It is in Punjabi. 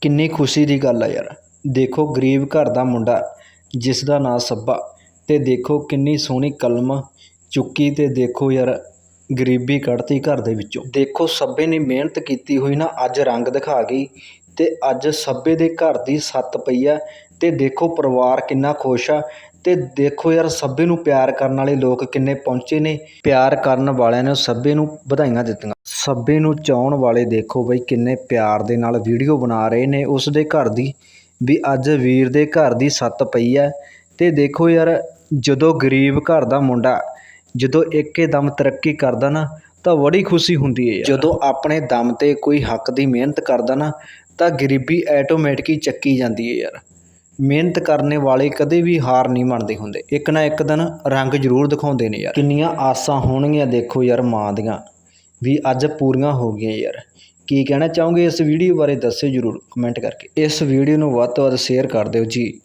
ਕਿੰਨੀ ਖੁਸ਼ੀ ਦੀ ਗੱਲ ਆ ਯਾਰ। ਦੇਖੋ ਗਰੀਬ ਘਰ ਦਾ ਮੁੰਡਾ, ਜਿਸ ਦਾ ਨਾਂ ਸੱਬਾ, ਤੇ ਦੇਖੋ ਕਿੰਨੀ ਸੋਹਣੀ ਕਲਮ ਚੁੱਕੀ ਤੇ ਦੇਖੋ ਯਾਰ ਗਰੀਬੀ ਕੱਢਤੀ ਘਰ ਦੇ ਵਿੱਚੋਂ। ਦੇਖੋ ਸੱਬੇ ਨੇ ਮਿਹਨਤ ਕੀਤੀ ਹੋਈ ਨਾ, ਅੱਜ ਰੰਗ ਦਿਖਾ ਗਈ। ਤੇ ਅੱਜ ਸੱਬੇ ਦੇ ਘਰ ਦੀ ਸੱਤ ਪਈ ਆ ਅਤੇ ਦੇਖੋ ਪਰਿਵਾਰ ਕਿੰਨਾ ਖੁਸ਼ ਆ ਅਤੇ ਦੇਖੋ ਯਾਰ ਸੱਬੇ ਨੂੰ ਪਿਆਰ ਕਰਨ ਵਾਲੇ ਲੋਕ ਕਿੰਨੇ ਪਹੁੰਚੇ ਨੇ, ਪਿਆਰ ਕਰਨ ਵਾਲਿਆਂ ਨੇ ਸੱਬੇ ਨੂੰ ਵਧਾਈਆਂ ਦਿੱਤੀਆਂ। ਸੱਬੇ ਨੂੰ ਚਾਹੁਣ ਵਾਲੇ ਦੇਖੋ ਬਈ ਕਿੰਨੇ ਪਿਆਰ ਦੇ ਨਾਲ ਵੀਡੀਓ ਬਣਾ ਰਹੇ ਨੇ ਉਸ ਦੇ ਘਰ ਦੀ, ਵੀ ਅੱਜ ਵੀਰ ਦੇ ਘਰ ਦੀ ਸੱਤ ਪਈ ਆ ਅਤੇ ਦੇਖੋ ਯਾਰ ਜਦੋਂ ਗਰੀਬ ਘਰ ਦਾ ਮੁੰਡਾ ਜਦੋਂ ਇੱਕੇ ਦਮ ਤਰੱਕੀ ਕਰਦਾ ਨਾ, ਤਾਂ ਬੜੀ ਖੁਸ਼ੀ ਹੁੰਦੀ ਹੈ ਜਦੋਂ ਆਪਣੇ ਦਮ ਤੇ ਕੋਈ ਹੱਕ ਦੀ ਮਿਹਨਤ ਕਰਦਾ ਨਾ, ਤਾਂ ਗਰੀਬੀ ਆਟੋਮੈਟਿਕ ਹੀ ਚੱਕੀ ਜਾਂਦੀ ਹੈ ਯਾਰ। ਮਿਹਨਤ ਕਰਨੇ ਵਾਲੇ ਕਦੇ ਵੀ ਹਾਰ ਨਹੀਂ ਮੰਨਦੇ ਹੁੰਦੇ। ਇੱਕ ਨਾ ਇੱਕ ਦਿਨ ਰੰਗ ਜ਼ਰੂਰ ਦਿਖਾਉਂਦੇ ਨੇ ਯਾਰ। ਕਿੰਨੀਆਂ ਆਸਾਂ ਹੋਣਗੀਆਂ ਦੇਖੋ ਯਾਰ ਮਾਂ ਦੀਆਂ। ਵੀ ਅੱਜ ਪੂਰੀਆਂ ਹੋ ਗਈਆਂ ਯਾਰ। ਕੀ ਕਹਿਣਾ ਚਾਹੋਗੇ ਇਸ ਵੀਡੀਓ ਬਾਰੇ ਦੱਸਿਓ ਜ਼ਰੂਰ ਕਮੈਂਟ ਕਰਕੇ। ਇਸ ਵੀਡੀਓ ਨੂੰ ਵੱਧ ਤੋਂ ਵੱਧ ਸ਼ੇਅਰ ਕਰ ਦਿਓ ਜੀ।